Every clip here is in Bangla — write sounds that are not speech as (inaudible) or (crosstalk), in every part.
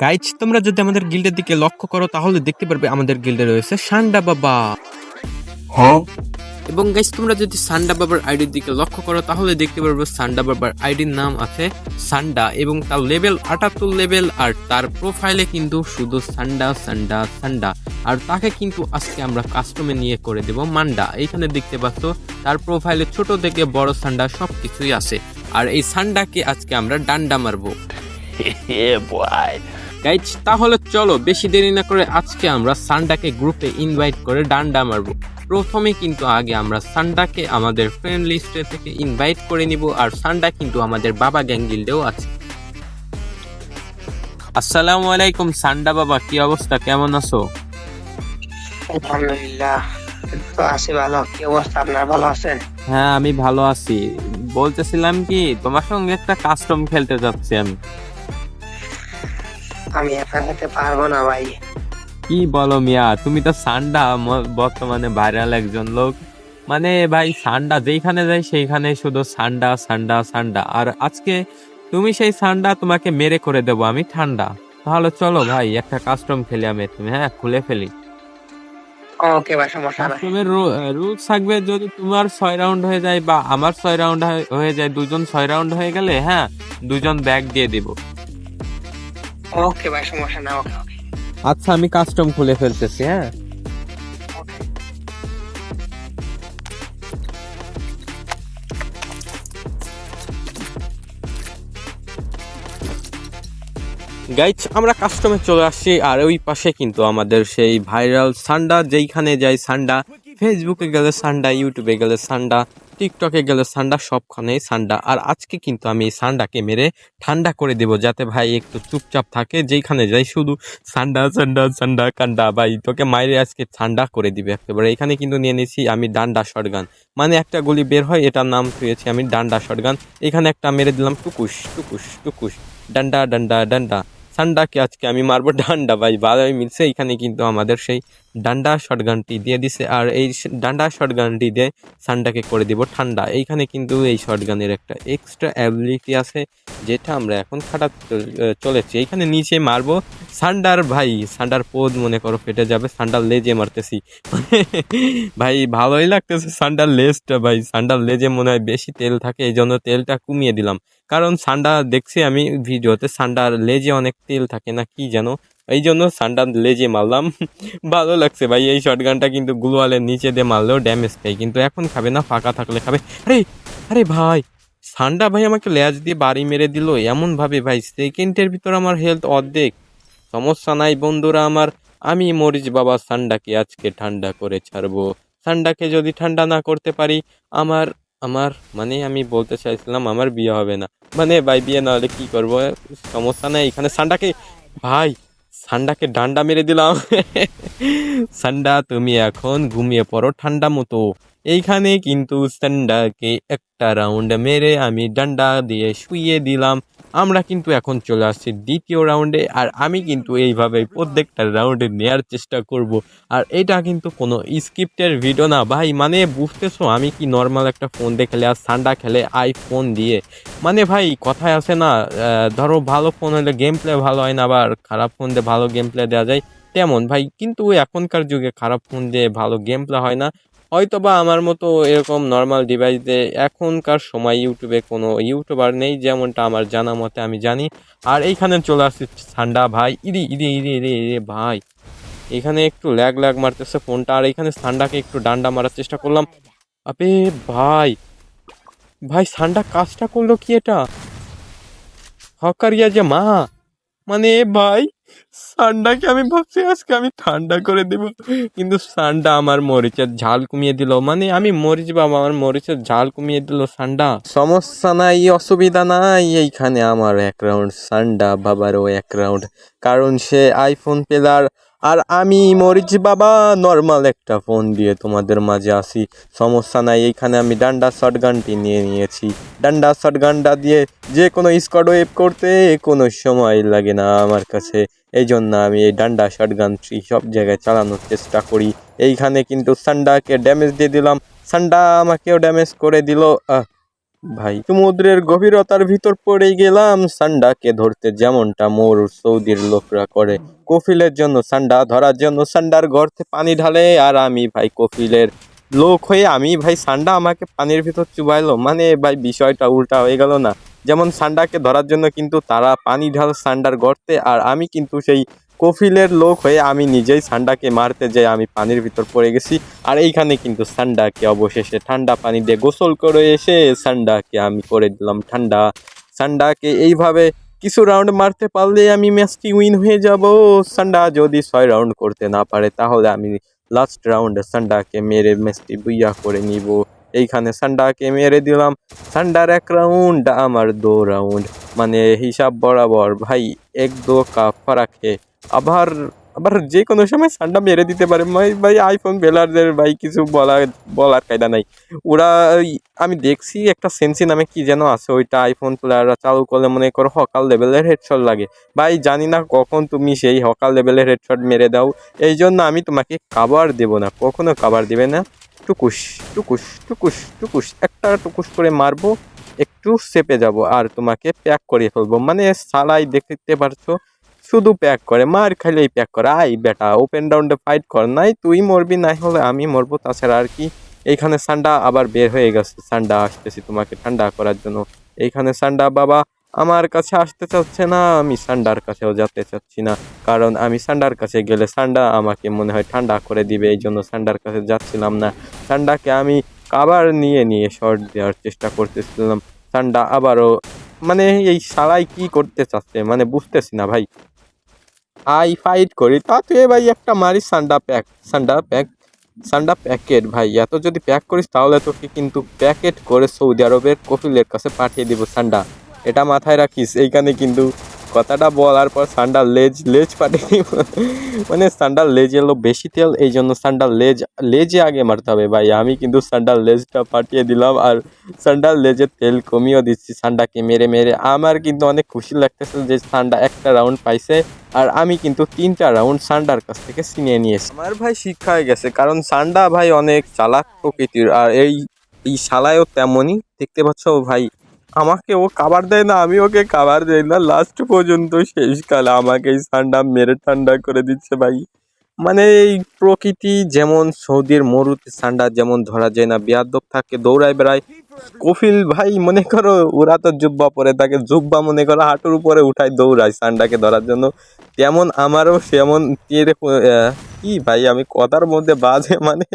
গাইজ তোমরা যদি আমাদের গিল্ডের দিকে লক্ষ্য করো তাহলে দেখতে পারবে আমাদের গিল্ডে রয়েছে সান্ডা বাবা। এবং গাইজ তোমরা যদি সান্ডা বাবার আইডির দিকে লক্ষ্য করো তাহলে দেখতে পারবে সান্ডা বাবার আইডির নাম আছে সান্ডা এবং তার লেভেল আটাত্তর লেভেল আর তার প্রোফাইলে কিন্তু শুধু সান্ডা সান্ডা সান্ডা। আর তাকে কিন্তু আজকে আমরা কাস্টমে নিয়ে করে দেব মান্ডা। এইখানে দেখতে পাচ্ছ তার প্রোফাইলে ছোট থেকে বড় সান্ডা সব কিছুই আছে। আর এই সান্ডাকে আজকে আমরা ডান্ডা মারবো. (laughs) গাইজ তাহলে চলো বেশি দেরি না করে আজকে আমরা সান্ডাকে গ্রুপে ইনভাইট করে ডান্ডা মারবো। প্রথমে কিন্তু আগে আমরা সান্ডাকে আমাদের ফ্রেন্ড লিস্টে থেকে ইনভাইট করে নিব আর সান্ডা কিন্তু আমাদের বাবা গ্যাং গিল্ডেও আছে। আসসালামু আলাইকুম সান্ডা বাবা কি অবস্থা? কেমন আছো? আলহামদুলিল্লাহ আছি ভালো। কি অবস্থা আপনার? ভালো আছেন? হ্যাঁ আমি ভালো আছি। বলতেছিলাম কি তোমার সঙ্গে একটা কাস্টম খেলতে যাচ্ছি আমি। আমি সাথে পারব না ভাই। কি বলো মিয়া তুমি তো সান্ডা বর্তমানে ভাইরাল একজন লোক। মানে ভাই সান্ডা যেখানে যাই সেইখানে শুধু সান্ডা সান্ডা সান্ডা। আর আজকে তুমি সেই সান্ডা তোমাকে মেরে করে দেবো আমি ঠান্ডা। তাহলে চলো ভাই একটা কাস্টম খেলি আমি তুমি হ্যাঁ খুলে ফেলি। ওকে ভাই সমস্যা নাই। কাস্টমের রুলস থাকবে যদি তোমার ছয় রাউন্ড হয়ে যায় বা আমার ছয় রাউন্ড হয়ে যায় দুজন ছয় রাউন্ড হয়ে গেলে হ্যাঁ দুজন ব্যাগ দিয়ে দিব। ওকে ভাই, সমস্যা ওকে আচ্ছা আমি কাস্টম খুলে ফেলতেছি হ্যাঁ? গাইজ আমরা কাস্টমে চলে আসছি, আর ওই পাশে কিন্তু আমাদের সেই ভাইরাল সান্ডা, যেইখানে যাই সান্ডা ফেসবুকে গেলে সান্ডা ইউটিউবে গেলে সান্ডা টিকটকে গেলে সান্ডা সবখানেই সান্ডা। আর আজকে কিন্তু আমি এই সান্ডাকে মেরে ঠান্ডা করে দেব, যাতে ভাই একটু চুপচাপ থাকে, যেইখানে যাই শুধু সান্ডা সান্ডা সান্ডা, কান্ডা। ভাই, তোকে মাইরে আজকে ঠান্ডা করে দিবে একেবারে। এখানে কিন্তু নিয়ে নিয়েছি আমি ডান্ডা শটগান। মানে একটা গুলি বের হয়, এটার নাম থুয়েছি আমি ডান্ডা শটগান। এখানে একটা মেরে দিলাম, টুকুস টুকুস টুকুস। ডান্ডা ডান্ডা ডান্ডা। সান্ডাকে আজকে আমি মারবো, ডান্ডা। ভাই, ভালোই মিলছে, এখানে কিন্তু আমাদের সেই ডান্ডা শটগানটি দিয়ে দিছে আর এই ডান্ডা শটগানটি দিয়ে সান্ডাকে করে দিব ঠান্ডা। এইখানে কিন্তু এই শটগানের একটা এক্সট্রা অ্যাবিলিটি আছে যেটা আমরা এখন খাটাতে চল- চলেছি। এইখানে নিচে মারবো সান্ডার ভাই। সান্ডার পোদ মনে করো ফেটে যাবে। সান্ডার লেজে মারতেছি। (laughs) ভাই, ভালোই লাগতেছে সান্ডার লেজটা ভাই। সান্ডার লেজে মনে হয় বেশি তেল থাকে এই জন্য তেলটা কমিয়ে দিলাম। কারণ সান্ডা, দেখছি আমি ভিডিওতে, সান্ডার লেজে অনেক তেল থাকে না কি যেন? এই জন্য সান্ডার লেজে মারলাম, (laughs) ভালো লাগছে ভাই, এই শটগানটা কিন্তু গ্লোয়ালের নিচে দিয়ে মারলেও ড্যামেজ খাই কিন্তু এখন খাবে না, ফাঁকা থাকলে খাবে। আরে আরে ভাই, সান্ডা ভাই আমাকে লেজ দিয়ে বাড়ি মেরে দিল এমন ভাবে ভাই সেকেন্ডের ভিতর আমার হেলথ অর্ধেক। সমস্যা নাই বন্ধুরা আমার, আমি মরিচ বাবা সান্ডাকে আজকে ঠান্ডা করে ছাড়বো। সান্ডাকে যদি ঠান্ডা না করতে পারি, আমার আমার মানে আমি বলতে চাইছিলাম আমার বিয়ে হবে না। মানে ভাই, বিয়ে না হলে কি করব? সমস্যা নাই, এখানে সান্ডাকে, ভাই সান্ডাকে ডান্ডা মেরে দিলাম। সান্ডা তুমি এখন ঘুমিয়ে পড়ো ঠান্ডা মতো। এইখানে কিন্তু সান্ডাকে একটা রাউন্ড মেরে আমি ডান্ডা দিয়ে শুইয়ে দিলাম। আমরা কিন্তু এখন চলে আসছি দ্বিতীয় রাউন্ডে আর আমি কিন্তু এইভাবে প্রত্যেকটা রাউন্ডে নেয়ার চেষ্টা করব। আর এটা কিন্তু কোনো স্ক্রিপ্টের ভিডিও না। ভাই মানে বুঝতেছো আমি কি নর্মাল একটা ফোন দিয়ে খেলে আর সান্ডা খেলে আইফোন দিয়ে? মানে ভাই, কথায় আছে না ধরো ভালো ফোন হলে গেম প্লে ভালো হয় না আবার খারাপ ফোন দিয়ে ভালো গেম প্লে দেওয়া যায়, তেমন। ভাই, কিন্তু এখনকার যুগে খারাপ ফোন দিয়ে ভালো গেম প্লে হয় না। হয়তো বা আমার মতো এরকম নর্মাল ডিভাইস এখনকার সময় ইউটিউবে কোনো ইউটিউবার নেই, যেমনটা আমার জানা মতে আমি জানি। আর এইখানে চলে আসছে ঠান্ডা ভাই। ইরি ইরি ইরি ইরি ইরে ভাই। এখানে একটু ল্যাগ ল্যাগ মারতেছে ফোনটা, আর এখানে সান্ডাকে একটু ডান্ডা মারার চেষ্টা করলাম। আপে ভাই ভাই সান্ডা কাজটা করল কি এটা? হকারিয়া যে মা। মানে ভাই সান্ডাকে আমি ভাবছি আজকে আমি ঠান্ডা করে দেব। কিন্তু সান্ডা আমার মরিচের ঝাল কমিয়ে দিল। মানে আমি মরিচ বাবা, আমার মরিচের ঝাল কমিয়ে দিল সান্ডা। সমস্যা নাই, অসুবিধা নাই এইখানে আমার এক রাউন্ড সান্ডা বাবারও এক রাউন্ড কারণ সে আইফোন পেলার আর আমি মরিচ বাবা নর্মাল একটা ফোন দিয়ে তোমাদের মাঝে আসি। সমস্যা নাই, এইখানে আমি ডান্ডা শটগানটি নিয়ে নিয়েছি। ডান্ডা শটগানটা দিয়ে যে কোনো স্কোয়াড ওয়েভ করতে কোনো সময় লাগে না আমার কাছে। এই জন্য আমি এই ডান্ডা শটগানটি সব জায়গায় চালানোর চেষ্টা করি। এইখানে কিন্তু সান্ডাকে ড্যামেজ দিয়ে দিলাম। সান্ডা আমাকেও ড্যামেজ করে দিল। ভাই, সমুদ্রের গভীরতার ভিতর পড়ে গেলাম। সান্ডাকে ধরতে যেমনটা মোর সৌদির লোকরা করে। কফিলের জন্য সান্ডা, ধরার জন্য সান্ডার গর্তে পানি ঢালে আর আমি ভাই কফিলের লোক হয়ে, আমি ভাই সান্ডা আমাকে পানির ভিতর চুবাইলো। মানে ভাই, বিষয়টা উল্টা হয়ে গেল না। যেমন সান্ডাকে ধরার জন্য কিন্তু তারা পানি ঢাল সান্ডার গর্তে আর আমি কিন্তু সেই কফিলের লোক হয়ে আমি নিজেই সান্ডাকে মারতে যাই আমি পানির ভিতর পড়ে গেছি। আর এইখানে কিন্তু সান্ডাকে অবশেষে ঠান্ডা পানি দিয়ে গোসল করে এসে সান্ডাকে আমি করে দিলাম ঠান্ডা। সান্ডাকে এইভাবে কিছু রাউন্ড মারতে পারলে আমি ম্যাচটি উইন হয়ে যাব। সান্ডা যদি ছয় রাউন্ড করতে না পারে, তাহলে আমি লাস্ট রাউন্ডে সান্ডাকে মেরে ম্যাচটি বুইয়া করে নিব। এইখানে সান্ডাকে মেরে দিলাম। সান্ডার এক রাউন্ড আমার দো রাউন্ড মানে হিসাব বরাবর ভাই, এক দো কা ফারাকে। আবার আবার যে কোনো সময় সান্ডা মেরে দিতে পারে। ভাই ভাই আইফোন বেলারদের ভাই, কিছু বলার বলার কায়দা নাই। ওরা আমি দেখছি একটা সেন্সি নামে কি যেন আছে। ওইটা আইফোন প্লেয়াররা চালু করলে মনে করো হকাল লেভেলের হেডশট লাগে। ভাই, জানি না কখন তুমি সেই হকাল লেভেলের হেডশট মেরে দাও। এই জন্য আমি তোমাকে কাবার দেব না। কখনো কাবার দিবে না। টুকুস টুকুস টুকুস টুকুস একটা টুকুস করে মারবো, একটু চেপে যাব আর তোমাকে প্যাক করে ফেলব। মানে সালাই দেখতে পারছ, শুধু প্যাক করে, মার খাইলেই প্যাক করে। আই বেটা ওপেন রাউন্ডে ফাইট কর। নাই তুই মরবি, নাই হলে আমি মরবো। তাছাড়া আর কি, এইখানে সান্ডা আবার বের হয়ে গেছে। সান্ডা আসতেছি তোমাকে ঠান্ডা করার জন্য। এইখানে সান্ডা, বাবা আমার কাছে আসতে চাচ্ছে না, আমি সান্ডার কাছেও যেতে চাচ্ছি না। কারণ আমি সান্ডার কাছে গেলে সান্ডা আমাকে মনে হয় ঠান্ডা করে দিবে, এই জন্য সান্ডার কাছে যাচ্ছিলাম না। সান্ডাকে আমি আবার নিয়ে নিয়ে শর্ট দেওয়ার চেষ্টা করতেছিলাম। সান্ডা আবারও মানে এই শালাই কি করতে চাচ্ছে? মানে বুঝতেছি না ভাই। আই ফাইট করি তাতে ভাই একটা মারি সান্ডা প্যাক সান্ডা প্যাক, সান্ডা প্যাকেট ভাই। এত যদি প্যাক করিস, তাহলে তোকে কিন্তু প্যাকেট করে সৌদি আরবের কফিলের কাছে পাঠিয়ে দিব সান্ডা। এটা মাথায় রাখিস, এইখানে কিন্তু কথাটা বলার পর সান্ডার লেজ লেজ পাঠিয়ে মানে সান্ডার লেজ এলো বেশি তেল, এই জন্য সান্ডার লেজ লেজে আগে মারতে হবে ভাই। আমি কিন্তু সান্ডার লেজটা পাঠিয়ে দিলাম আর সান্ডার লেজের তেল কমিয়েও দিচ্ছি সান্ডাকে মেরে মেরে। আমার কিন্তু অনেক খুশি লাগতেছে যে সান্ডা একটা রাউন্ড পাইছে আর আমি কিন্তু তিনটা রাউন্ড সান্ডার কাছ থেকে ছিনিয়ে নিয়েছি। আমার ভাই শিক্ষা হয়ে গেছে, কারণ সান্ডা ভাই অনেক চালাক প্রকৃতির আর এই এই শালায়ও তেমনই। দেখতে পাচ্ছ ভাই আমাকে ও খাবার দেয় না, আমি ওকে খাবার দেয় না। লাস্ট পর্যন্ত শেষকালে আমাকে এই সান্ডা মেরে ঠান্ডা করে দিচ্ছে ভাই। মানে এই প্রকৃতি যেমন সৌদির মরুতে সান্ডা যেমন ধরা যায় না, বিয়াদব থাকে, দৌড়ায় বেড়ায়। কফিল ভাই মনে করো, ওরা তো জুব্বা পরে তাকে জুব্বা মনে করো হাঁটুর উপরে উঠায় দৌড়ায় সান্ডাকে ধরার জন্য। তেমন আমারও সেমন কি ভাই, আমি কথার মধ্যে বাজে মানে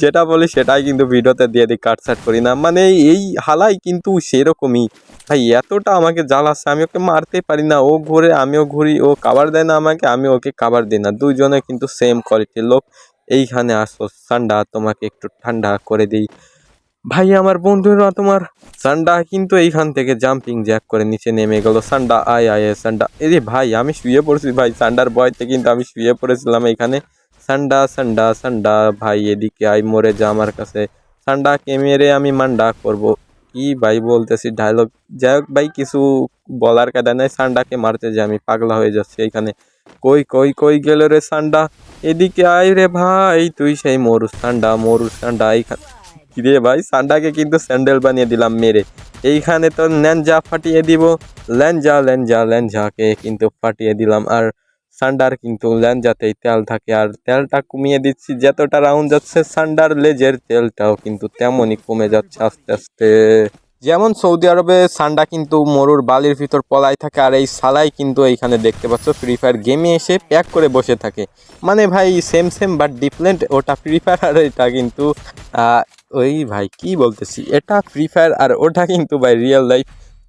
যেটা বলি সেটাই কিন্তু ভিডিওতে দিয়ে দিই কাটসাট করি না। মানে এই হালাই কিন্তু সেরকমই। ভাই, এতটা আমাকে জ্বালাচ্ছে, আমি ওকে মারতে পারি না। ও ঘুরে, আমিও ঘুরি, ও কাবার দেয় না আমাকে, আমি ওকে কাবার দিই না। দুইজনে কিন্তু সেম কোয়ালিটির লোক। এইখানে আসো ঠান্ডা তোমাকে একটু ঠান্ডা করে দিই। ভাই আমার বন্ধুরা তোমার সান্ডা কিন্তু এইখান থেকে জাম্পিং জ্যাক করে নিচে নেমে গেল। সান্ডা আয় আয় আয়, সান্ডা। এরে ভাই আমি শুয়ে পড়েছি ভাই সান্ডার বয়তে কিন্তু আমি শুয়ে পড়েছিলাম এইখানে। সান্ডা সান্ডা সান্ডা ভাই এদিকে আই মরে যা আমার কাছে। সান্ডাকে মেরে আমি মান্ডা করব। কি ভাই বলতেছি ডায়লগ যাই হোক ভাই কিছু বলার কাদা নাই সান্ডাকে মারতে যে আমি পাগলা হয়ে যাচ্ছি এইখানে। কই কই কই গেল রে সান্ডা? এদিকে আয় রে ভাই তুই সেই মরু সান্ডা মরু সান্ডা এইখানে রে ভাই, সান্ডাকে কিন্তু স্যান্ডেল বানিয়ে দিলাম মেরে। এইখানে তো ল্যাঞ্জা ফাটিয়ে দিব। ল্যাঞ্জা ল্যাঞ্জা, ল্যাঞ্জাকে কিন্তু ফাটিয়ে দিলাম। আর সান্ডার কিন্তু ল্যাঞ্জাতেই তেল থাকে। আর তেলটা কমিয়ে দিচ্ছি, যতটা রাউন্ড যাচ্ছে সান্ডার লেজের তেলটাও কিন্তু তেমনই কমে যাচ্ছে আস্তে আস্তে। যেমন সৌদি আরবে সান্ডা কিন্তু মরুর বালির ভিতর পলাই থাকে, আর এই সালাই কিন্তু এইখানে দেখতে পাচ্ছ ফ্রি ফায়ার গেমে এসে প্যাক করে বসে থাকে। মানে ভাই সেম সেম বাট ডিফারেন্ট ওটা ফ্রি ফায়ার আর এটা কিন্তু ওই ভাই, কি বলতেছি? এটা ফ্রি ফায়ার আর ওটা কিন্তু ভাই রিয়েল লাইফ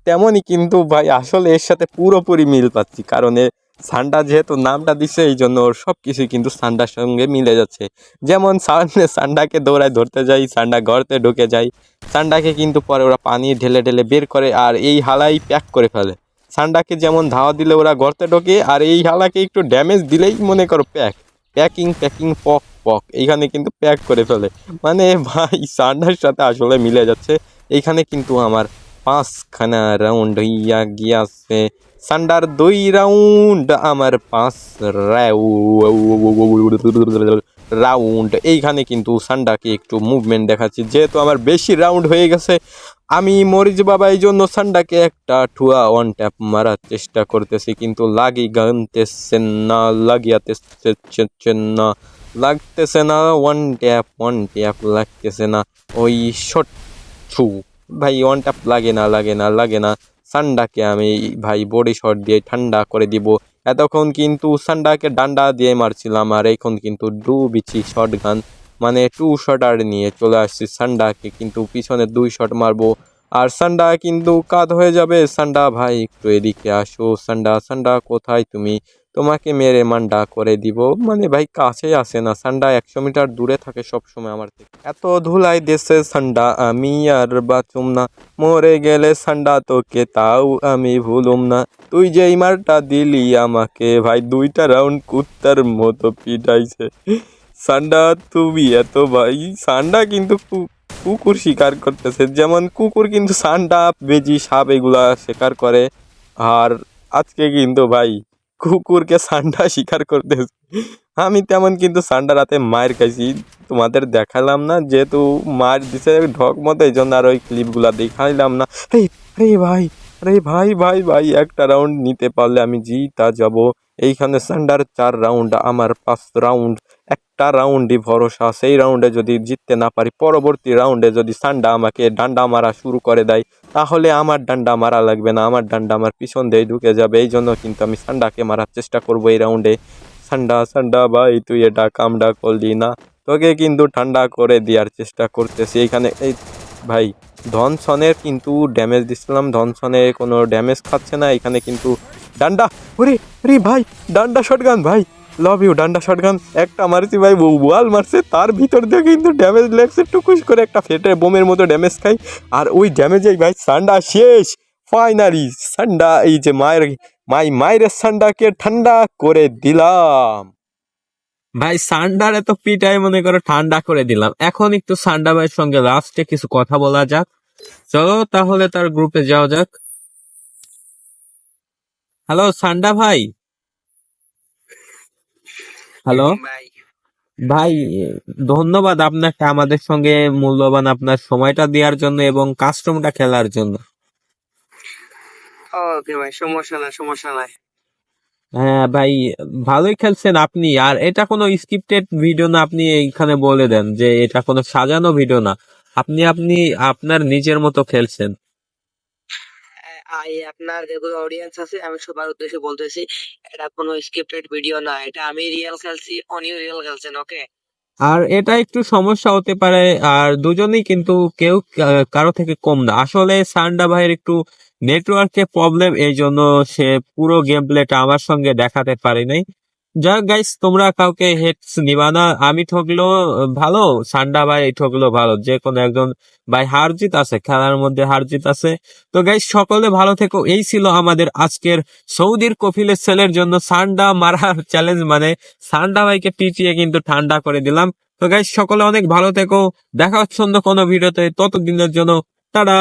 তেমনই কিন্তু ভাই আসলে এর সাথে পুরোপুরি মিল পাচ্ছি, কারণ এ সান্ডা যেহেতু নামটা দিছে এই জন্য ওর সব কিছুই কিন্তু সান্ডার সঙ্গে মিলে যাচ্ছে। যেমন সামনে সান্ডাকে দৌড়ায় ধরতে যাই, সান্ডা গর্তে ঢুকে যায় সান্ডাকে কিন্তু পরে ওরা পানি ঢেলে ঢেলে বের করে আর এই হালাই প্যাক করে ফেলে। সান্ডাকে যেমন ধাওয়া দিলে ওরা গর্তে ঢোকে, আর এই হালাকে একটু ড্যামেজ দিলেই মনে করো প্যাক। প্যাকিং প্যাকিং, পক পক এইখানে কিন্তু প্যাক করে ফেলে। মানে ভাই, সান্ডার সাথে আসলে মিলে যাচ্ছে। এইখানে কিন্তু আমার পাঁচখানা রাউন্ড হইয়া গিয়াছে। সান্ডার দুই রাউন্ড আমার পাঁচ রাউন্ড এইখানে কিন্তু সান্ডাকে একটু মুভমেন্ট দেখাচ্ছি। যেহেতু আমার বেশি রাউন্ড হয়ে গেছে, আমি মরিচ বাবা এই জন্য সান্ডাকে একটা ঠুয়া ওয়ান ট্যাপ মারার চেষ্টা করতেছি, কিন্তু লাগি গানতেছে না লাগিয়াতেছে না। লাগতেছে না ওয়ান ট্যাপ ওয়ান ট্যাপ লাগতেছে না। ওই শর্ট থ্রু ভাই ওয়ান ট্যাপ লাগে না লাগে না লাগে না। সান্ডাকে আমি ভাই বডি শট দিয়ে ঠান্ডা করে দিব। এতক্ষণ কিন্তু সান্ডাকে ডান্ডা দিয়ে মারছিলাম, আর এখন কিন্তু ডু বিচি শট গান মানে টু শটার নিয়ে চলে আসছি সান্ডাকে, কিন্তু পিছনে দুই শট মারবো। আর সান্ডা কিন্তু কাত হয়ে যাবে। সান্ডা ভাই, একটু এদিকে আসো। সান্ডা সান্ডা, কোথায় তুমি? তোমাকে মেরে মান্ডা করে দিব। মানে ভাই কাছে আসে না। সান্ডা একশো মিটার দূরে থাকে সব সময় আমার থেকে। এত ধুলাই দেশে সান্ডা আমি আর বাঁচুম না। মরে গেলে সান্ডা তোকে, তাও আমি ভুলুম না। তুই যে মারটা দিলি আমাকে, ভাই, দুইটা রাউন্ড কুত্তার মতো পিটাইছে। সান্ডা, তুমি এত ভাই, সান্ডা কিন্তু কুকুর শিকার করতেছে। যেমন কুকুর কিন্তু সান্ডা, বেজি, সাপ এগুলা শিকার করে। আর আজকে কিন্তু ভাই কুকুরকে সান্ডা শিকার করতেছি আমি তেমন কিন্তু সান্ডা রাতে মায়ের খাইছি তোমাদের দেখালাম না, যেহেতু মার দিছে ঢক মতো এই জন্য আর ওই ক্লিপগুলো দেখাইলাম না। রে ভাই আরে ভাই ভাই ভাই, একটা রাউন্ড নিতে পারলে আমি জিতা যাব। এইখানে সান্ডার চার রাউন্ড আমার পাঁচ রাউন্ড একটা রাউন্ডই ভরসা, সেই রাউন্ডে যদি জিততে না পারি, পরবর্তী রাউন্ডে যদি সান্ডা আমাকে ডান্ডা মারা শুরু করে দেয়, তাহলে আমার ডান্ডা মারা লাগবে না, আমার ডান্ডা আমার পিছন দিয়ে ঢুকে যাবে। এই জন্য কিন্তু আমি সান্ডাকে মারার চেষ্টা করব এই রাউন্ডে সান্ডা সান্ডা ভাই, তুই এটা কামডা করলি না। তোকে কিন্তু ঠান্ডা করে দেওয়ার চেষ্টা করতেছি। এইখানে এই ভাই, ধনসনের কিন্তু ড্যামেজ দিচ্ছিলাম ধনসনে কোনো ড্যামেজ খাচ্ছে না। এখানে কিন্তু ডান্ডা, ওরে ওরে ভাই, ডান্ডা শটগান ভাই। লাভ ইউ ডান্ডা শটগান একটা মারছি ভাই ওয়াল মারছে। তার ভিতর দিয়ে কিন্তু ড্যামেজ লেগছে, টুকুস করে একটা ফেটে বোমের মতো ড্যামেজ খাই। আর ওই ড্যামেজেই ভাই, সান্ডা শেষ। ফাইনালি সান্ডা, এই যে মায়ের, মাই মায়ের সান্ডাকে ঠান্ডা করে দিলাম। ভাই, সান্ডার এত পিটাই মনে করো, ঠান্ডা করে দিলাম। এখন একটু সান্ডা ভাইয়ের সঙ্গে লাস্টে কিছু কথা বলা যাক। চলো, তাহলে তার গ্রুপে যাওয়া যাক। হ্যালো সান্ডা ভাই। হ্যালো ভাই ধন্যবাদ আপনাকে আমাদের সঙ্গে মূল্যবান আপনার সময়টা দেওয়ার জন্য এবং কাস্টমটা খেলার জন্য। ওকে ভাই সমস্যা নাই সমস্যা নাই। হ্যাঁ ভাই ভালোই খেলছেন আপনি। আর এটা কোনো স্ক্রিপ্টেড ভিডিও না আপনি এইখানে বলে দেন যে এটা কোনো সাজানো ভিডিও না। আপনি আপনি আপনার নিজের মতো খেলছেন। আই আপনার যেগুলো অডিয়েন্স আছে, আমি সবার উদ্দেশ্যে বলতেছি, এটা কোনো স্ক্রিপ্টেড ভিডিও না, এটা আমি রিয়েল খেলছি অনিও রিয়েল খেলছেন ওকে আর এটা একটু সমস্যা হতে পারে, আর দুজনেই কিন্তু কেউ কারও থেকে কম না। আসলে সান্ডা ভাইয়ের একটু নেটওয়ার্কে প্রবলেম এই জন্য সে পুরো গেম প্লেটা আমার সঙ্গে দেখাতে পারে নাই যাক গাইস তোমরা কাউকে হেডস নিবা না। আমি ঠকলো ভালো, সান্ডা ভাই ঠকলেও ভালো। যে কোনো একজন ভাই হার জিত আছে, খেলার মধ্যে হার জিত আছে। তো গাইস সকলে ভালো থেকো। এই ছিল আমাদের আজকের সৌদির কফিলের সেলের জন্য সান্ডা মারার (laughs) চ্যালেঞ্জ মানে সান্ডা ভাইকে পিটিয়ে কিন্তু ঠান্ডা করে দিলাম। তো গাইস সকলে অনেক ভালো থেকো। দেখা হচ্ছে অন্য কোনো ভিডিওতে। ততদিনের জন্য, টাটা।